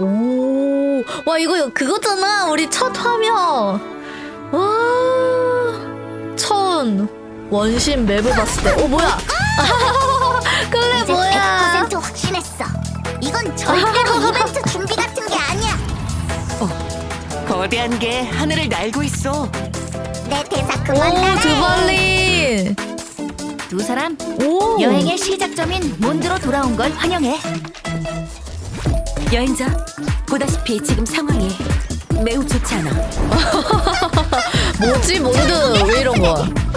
오, 와 이거 그거잖아. 우리 첫 화면. 와, 천 원신 맵을 봤을 때. 오 뭐야? 그래 이제 뭐야? 100% 확신했어. 이건 절대로 이벤트 준비 같은 게 아니야. 거대한 게 하늘을 날고 있어. 내 대사 오 그만 따라해. 드발린. 두 사람 오 여행의 시작점인 몬드로 돌아온 걸 환영해. 여행자, 보다시피 지금 상황이 매우 좋지 않아. 뭐지 몬드 왜 이런 거야?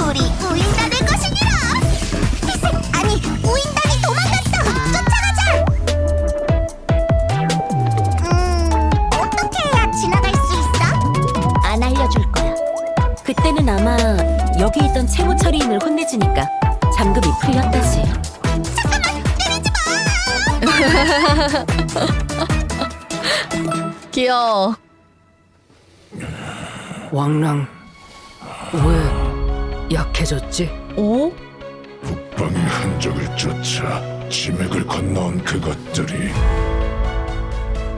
우리 우인단의 것이니라. 아니 우인단이 도망갔어. 쫓아가자. 음 어떻게 해야 지나갈 수 있어? 안 알려줄 거야. 그때는 아마 여기 있던 채무 처리인을 혼내주니까 잠금이 풀렸다지. 귀여워. 왕랑 왜 약해졌지? 오? 북방의 흔적을 쫓아 지맥을 건너온 그것들이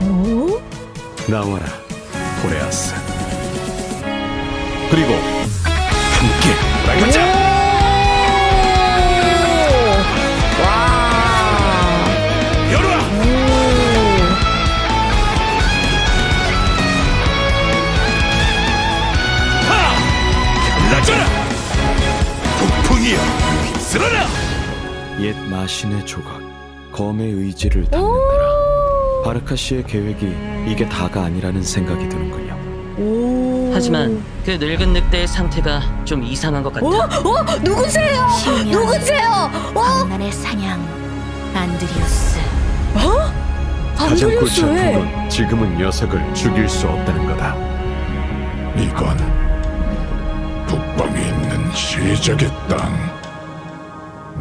오? 나와라 보레아스 그리고 함께 나가자 북풍이여 쓰러라 옛 마신의 조각, 검의 의지를 담는구나. 바르카 씨의 계획이 이게 다가 아니라는 생각이 드는군요. 오. 하지만 그 늙은 늑대의 상태가 좀 이상한 것 같아. 어? 어? 누구세요? 누구세요? 어? 광란의 사냥 안드리우스. 가장 골치 아픈 안드리우스 왜? 건 지금은 녀석을 죽일 수 없다는 거다. 이건 시작의 땅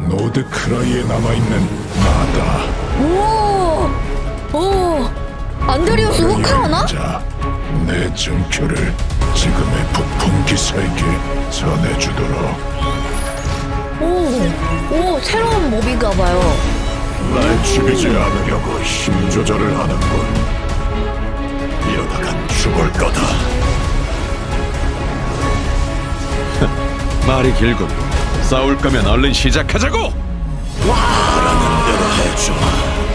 노드크라이에 남아있는 바다 오. 오. 안드리우스? 자, 내 증표를 지금의 북풍 기사에게 전해주도록 오. 오, 새로운 몹인가 봐요. 날 죽이지 않으려고 힘 조절을 하는군 이러다간 죽을 거다 말이 길군. 싸울 거면 얼른 시작하자고. 해줘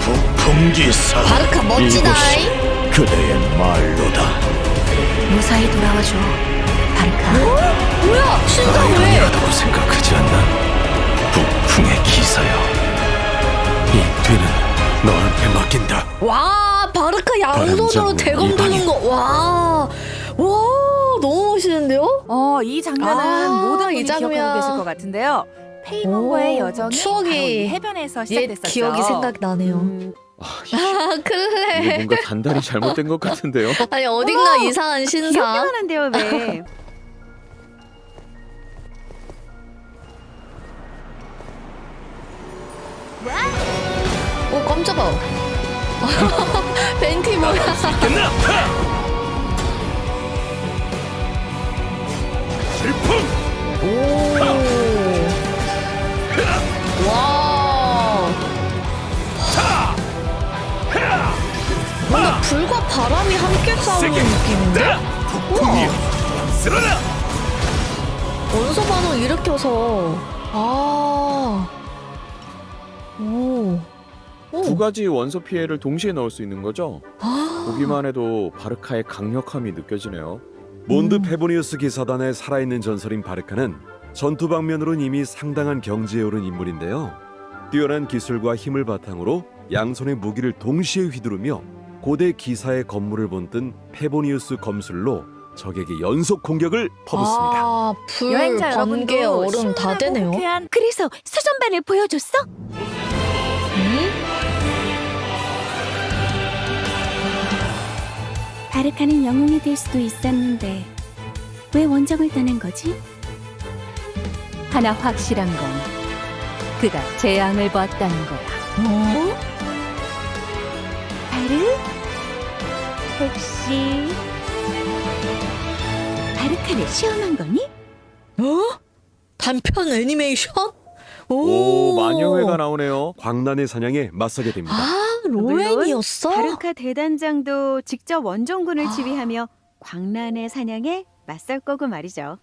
북풍 기사 바르카 멋지다. 그대의 말로다 무사히 돌아와줘. 바르카. 뭐야? 신사 왜? 라고 생각하지 않나? 북풍의 기사여. 이 뒤는 너한테 맡긴다. 와, 바르카 양손으로 대검 도는. 거. 와. 와, 너무 멋있는데요? 어, 이 장면은 아, 모든 이 분이 장면. 기억하고 계실 것 같은데요. 페이몬과의 오, 여정이 추억이 바로 이 해변에서 옛 시작됐었죠. 기억이 생각나네요. 음, 아, 이게 그래. 뭔가 단단히 잘못된 것 같은데요. 아니, 어딘가 이상한 신사. 기억만 한데요, 왜? 오, 깜짝아. 벤티 뭐야? 질 일으켜서. 아. 오. 오. 두 가지 원소 피해를 동시에 넣을 수 있는 거죠? 아. 보기만 해도 바르카의 강력함이 느껴지네요. 몬드 음. 페보니우스 기사단의 살아있는 전설인 바르카는 전투 방면으로는 이미 상당한 경지에 오른 인물인데요. 뛰어난 기술과 힘을 바탕으로 양손의 무기를 동시에 휘두르며 고대 기사의 건물을 본뜬 페보니우스 검술로 적에게 연속 공격을 퍼붓습니다. 아, 불, 여행자 번개, 여러분도 얼음 다 되네요. 호쾌한 그래서 수전반을 보여줬어? 음? 바르카는 영웅이 될 수도 있었는데 왜 원정을 떠난 거지? 하나 확실한 건 그가 재앙을 봤다는 거야. 어? 바르? 혹시 바르카를 시험한 거니? 어? 단편 애니메이션? 오, 마녀회가 나오네요. 광란의 사냥에 맞서게 됩니다. 아, 로엔이었어? 바르카 대단장도 직접 원정군을 지휘하며 광란의 사냥에 맞설 거고 말이죠.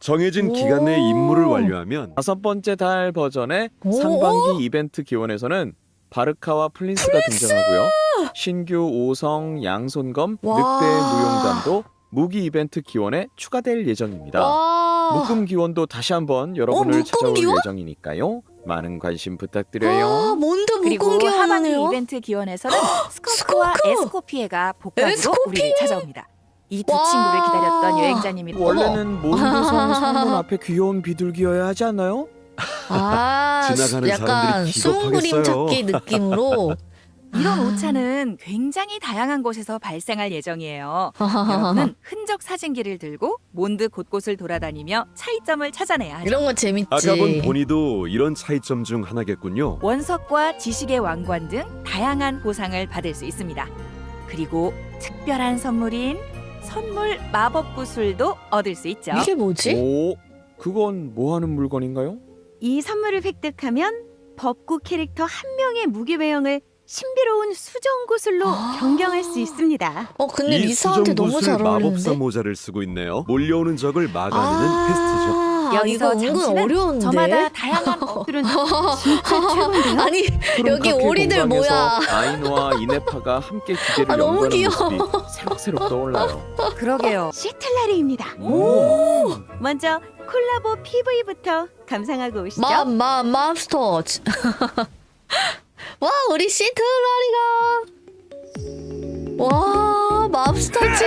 정해진 기간 내에 임무를 완료하면 다섯 번째 달 버전의 오. 상반기 이벤트 기원에서는 바르카와 플린스가 등장하고요. 신규 오성 양손검 와. 늑대 무용단도 무기 이벤트 기원에 추가될 예정입니다. 와. 묶음 기원도 다시 한번 여러분을 어, 묶음 찾아올 기원? 예정이니까요. 많은 관심 아, 부탁드려요. 뭔데 그리고 묶은 하반기? 이벤트 기원에서는 스코크와 스코크! 에스코피에가 복학으로 에스코피에! 우리를 찾아옵니다. 이 두 와. 친구를 기다렸던 여행자님이 원래는 몬드성 성문 앞에 귀여운 비둘기여야 하지 않나요? 아, 지나가는 약간 사람들이 기겁하겠어요. 찾기 느낌으로. 이런 오차는 굉장히 다양한 곳에서 발생할 예정이에요. 여러분은 흔적 사진기를 들고 몬드 곳곳을 돌아다니며 차이점을 찾아내야 하죠. 이런 거 재밌지. 아까 본 보니도 이런 차이점 중 하나겠군요. 원석과 지식의 왕관 등 다양한 보상을 받을 수 있습니다. 그리고 특별한 선물인 선물 마법 구슬도 얻을 수 있죠. 이게 뭐지? 오, 그건 뭐 하는 물건인가요? 이 선물을 획득하면 법구 캐릭터 한 명의 무기 외형을 신비로운 수정 구슬로 아. 변경할 수 있습니다. 어 근데 이 리사한테 너무 수정구슬 잘 마법사 어울리는데. 모자를 쓰고 있네요. 몰려오는 적을 막아내는 퀘스트죠. 아, 여기서 이거 은근 잠시는 어려운데. 저마다 다양한 업들은 진짜 최고인데요. 아니 여기 오리들 뭐야? 아이노와 이네파가 함께 기계를 아, 너무 연구하는 귀여워. 모습이 새록새록 떠올라요. 그러게요. 시틀라리입니다. 오. 먼저 콜라보 PV부터 감상하고 오시죠. 맘 맘 맘스터. 와 우리 시트라리가. 와 맘스터지.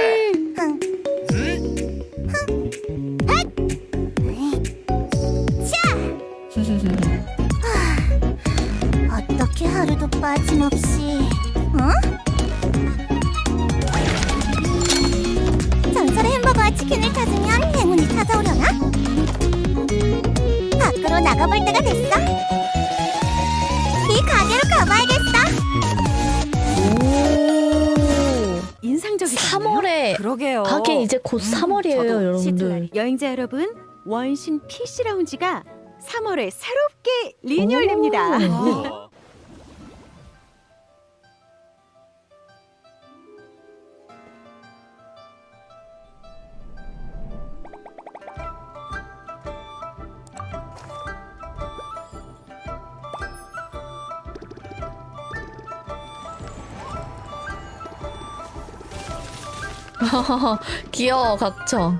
어떻게 하루도 빠짐없이 어? 전설의 햄버거와 치킨을 찾으면 행운이 찾아오려나? 밖으로 나가볼 때가 됐어 이 가게로 가봐야겠어 오. 인상적이죠. 3월에 그러게요. 가게 이제 곧 3월이에요 저도 여러분들. 시틀라리. 여행자 여러분, 원신 PC 라운지가 3월에 새롭게 리뉴얼됩니다. 귀여워 각청.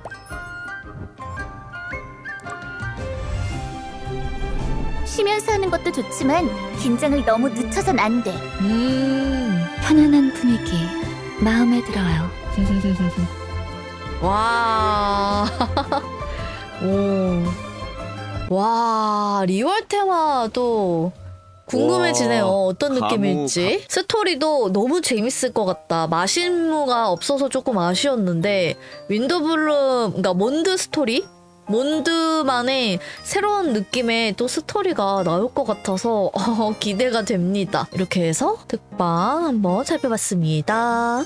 쉬면서 하는 것도 좋지만 긴장을 너무 늦춰선 안 돼 음. 편안한 분위기 마음에 들어요. 와. 오. 와, 리월 테마도 궁금해지네요. 와, 어떤 느낌일지. 스토리도 너무 재밌을 것 같다. 마신무가 없어서 조금 아쉬웠는데, 윈도블룸, 그러니까 몬드 스토리? 몬드만의 새로운 느낌의 또 스토리가 나올 것 같아서 어, 기대가 됩니다. 이렇게 해서 특방 한번 살펴봤습니다.